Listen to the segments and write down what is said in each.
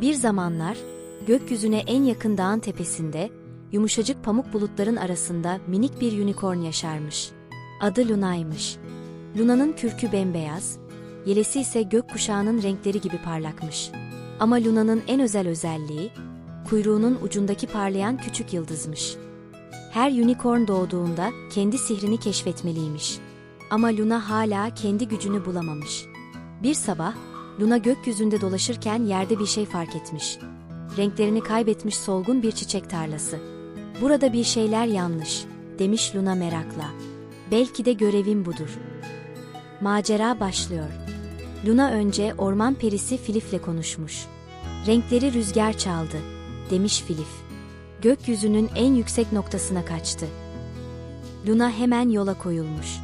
Bir zamanlar, gökyüzüne en yakın dağın tepesinde, yumuşacık pamuk bulutların arasında minik bir unicorn yaşarmış. Adı Luna'ymış. Luna'nın kürkü bembeyaz, yelesi ise gökkuşağının renkleri gibi parlakmış. Ama Luna'nın en özel özelliği, kuyruğunun ucundaki parlayan küçük yıldızmış. Her unicorn doğduğunda kendi sihrini keşfetmeliymiş. Ama Luna hala kendi gücünü bulamamış. Bir sabah, Luna gökyüzünde dolaşırken yerde bir şey fark etmiş. Renklerini kaybetmiş solgun bir çiçek tarlası. Burada bir şeyler yanlış, demiş Luna merakla. Belki de görevim budur. Macera başlıyor. Luna önce orman perisi Filif'le konuşmuş. Renkleri rüzgar çaldı, demiş Filif. Gökyüzünün en yüksek noktasına kaçtı. Luna hemen yola koyulmuş.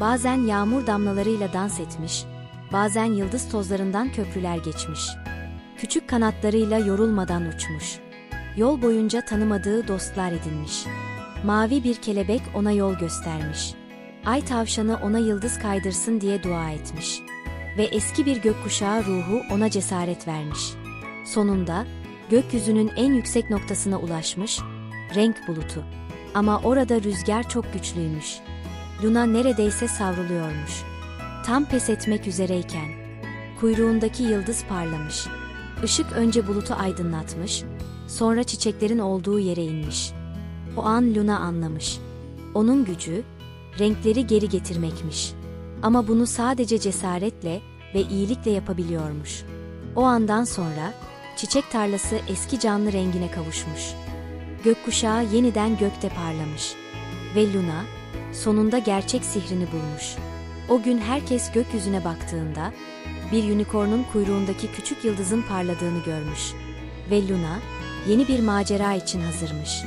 Bazen yağmur damlalarıyla dans etmiş, bazen yıldız tozlarından köprüler geçmiş. Küçük kanatlarıyla yorulmadan uçmuş. Yol boyunca tanımadığı dostlar edinmiş. Mavi bir kelebek ona yol göstermiş. Ay tavşanı ona yıldız kaydırsın diye dua etmiş. Ve eski bir gökkuşağı ruhu ona cesaret vermiş. Sonunda gökyüzünün en yüksek noktasına ulaşmış, renk bulutu. Ama orada rüzgar çok güçlüymüş. Luna neredeyse savruluyormuş. Tam pes etmek üzereyken kuyruğundaki yıldız parlamış. Işık önce bulutu aydınlatmış, sonra çiçeklerin olduğu yere inmiş. O an Luna anlamış. Onun gücü renkleri geri getirmekmiş. Ama bunu sadece cesaretle ve iyilikle yapabiliyormuş. O andan sonra çiçek tarlası eski canlı rengine kavuşmuş. Gökkuşağı yeniden gökte parlamış ve Luna sonunda gerçek sihrini bulmuş. O gün herkes gökyüzüne baktığında bir unicornun kuyruğundaki küçük yıldızın parladığını görmüş ve Luna yeni bir macera için hazırmış.